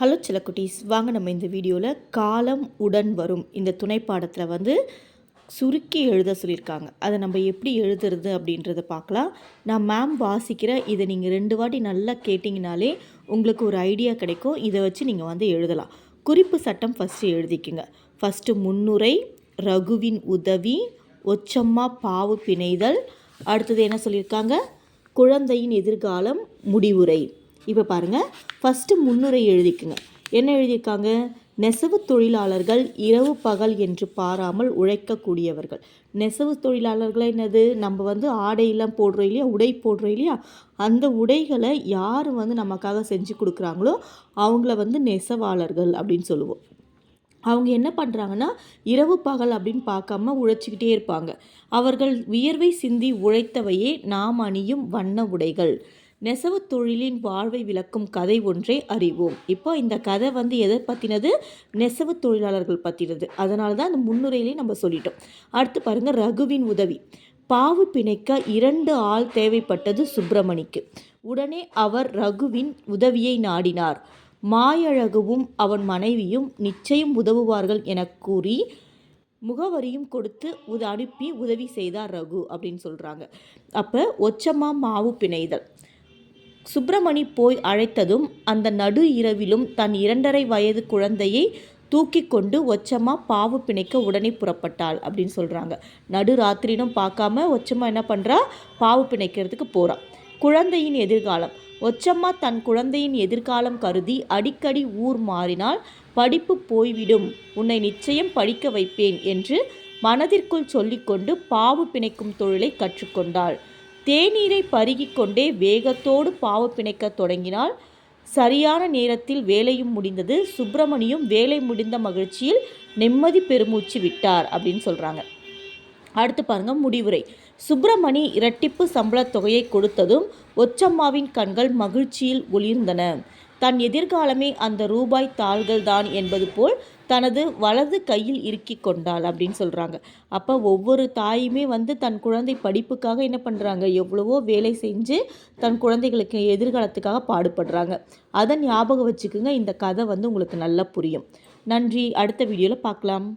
Hello சிலக்குட்டீஸ் வாங்க நம்ம இந்த வீடியோவில் காலம் உடன் வரும். இந்த துணைப்பாடத்தில் வந்து சுருக்கி எழுத சொல்லியிருக்காங்க. அதை நம்ம எப்படி எழுதுறது அப்படின்றத பார்க்கலாம். நான் மேம் வாசிக்கிற இதை நீங்கள் ரெண்டு வாட்டி நல்லா கேட்டிங்கனாலே உங்களுக்கு ஒரு ஐடியா கிடைக்கும். இதை வச்சு நீங்கள் வந்து எழுதலாம். குறிப்பு சட்டம் ஃபஸ்ட்டு எழுதிக்குங்க. ஃபஸ்ட்டு முன்னுரை ரகுவின் உதவி ஒச்சம்மா பாவு பிணைதல். அடுத்தது என்ன சொல்லியிருக்காங்க? குழந்தையின் எதிர்காலம் முடிவுரை. இப்போ பாருங்கள் ஃபஸ்ட்டு முன்னுரை எழுதிக்குங்க. என்ன எழுதியிருக்காங்க? நெசவு தொழிலாளர்கள் இரவு பகல் என்று பாராமல் உழைக்கக்கூடியவர்கள். நெசவு தொழிலாளர்கள் என்னது? நம்ம வந்து ஆடையெல்லாம் போடுறோம் இல்லையா? உடை போடுறோம் இல்லையா? அந்த உடைகளை யார் வந்து நமக்காக செஞ்சு கொடுக்குறாங்களோ அவங்கள வந்து நெசவாளர்கள் அப்படின்னு சொல்லுவோம். அவங்க என்ன பண்ணுறாங்கன்னா இரவு பகல் அப்படின்னு பார்க்காம உழைச்சிக்கிட்டே இருப்பாங்க. அவர்கள் வியர்வை சிந்தி உழைத்தவையே நாம் அணியும் வண்ண உடைகள். நெசவு தொழிலின் வாழ்வை விளக்கும் கதை ஒன்றை அறிவோம். இப்போ இந்த கதை வந்து எதை பற்றினது நெசவு தொழிலாளர்கள் பற்றினது அதனால தான் அந்த முன்னுரையிலேயே நம்ம சொல்லிட்டோம். அடுத்து பாருங்கள் ரகுவின் உதவி. பாவு பிணைக்க இரண்டு ஆள் தேவைப்பட்டது சுப்பிரமணிக்கு. உடனே அவர் ரகுவின் உதவியை நாடினார். மாயழகுவும் அவன் மனைவியும் நிச்சயம் உதவுவார்கள் என கூறி முகவரியும் கொடுத்து உத அனுப்பி உதவி செய்தார் ரகு அப்படின்னு சொல்கிறாங்க அப்போ ஒச்சமா மாவு பிணைதல். சுப்பிரமணி போய் அழைத்ததும் அந்த நடு இரவிலும் தன் இரண்டரை வயது குழந்தையை தூக்கி கொண்டு ஒச்சம்மா பாவு பிணைக்க உடனே புறப்பட்டாள் அப்படின்னு சொல்கிறாங்க நடு ராத்திரினும் பார்க்காம ஒச்சம்மா என்ன பண்ணுறா பாவு பிணைக்கிறதுக்கு போகிறான் குழந்தையின் எதிர்காலம். ஒச்சம்மா தன் குழந்தையின் எதிர்காலம் கருதி அடிக்கடி ஊர் மாறினால் படிப்பு போய்விடும். உன்னை நிச்சயம் படிக்க வைப்பேன் என்று மனதிற்குள் சொல்லிக்கொண்டு பாவு பிணைக்கும் தொழிலை கற்றுக்கொண்டாள். தேநீரை பருகிக்கொண்டே வேகத்தோடு பாவு பிணைக்க தொடங்கினால் சரியான நேரத்தில் வேலையும் முடிந்தது. சுப்பிரமணியும் வேலை முடிந்த மகிழ்ச்சியில் நிம்மதி பெருமூச்சு விட்டார் அப்படின்னு சொல்கிறாங்க அடுத்து பாருங்க முடிவுரை. சுப்பிரமணி இரட்டிப்பு சம்பளத் தொகையை கொடுத்ததும் ஒச்சம்மாவின் கண்கள் மகிழ்ச்சியில் ஒளிர்ந்தன. தன் எதிர்காலமே அந்த ரூபாய் தாள்கள் தான் என்பது போல் தனது வலது கையில் இறுக்கி கொண்டாள் அப்படின்னு சொல்கிறாங்க அப்போ ஒவ்வொரு தாயுமே வந்து தன் குழந்தை படிப்புக்காக என்ன பண்ணுறாங்க எவ்வளவோ வேலை செஞ்சு தன் குழந்தைகளுக்கு எதிர்காலத்துக்காக பாடுபடுறாங்க. அதை ஞாபகம் வச்சுக்கோங்க இந்த கதை வந்து உங்களுக்கு நல்லா புரியும். நன்றி அடுத்த வீடியோவில் பார்க்கலாம்.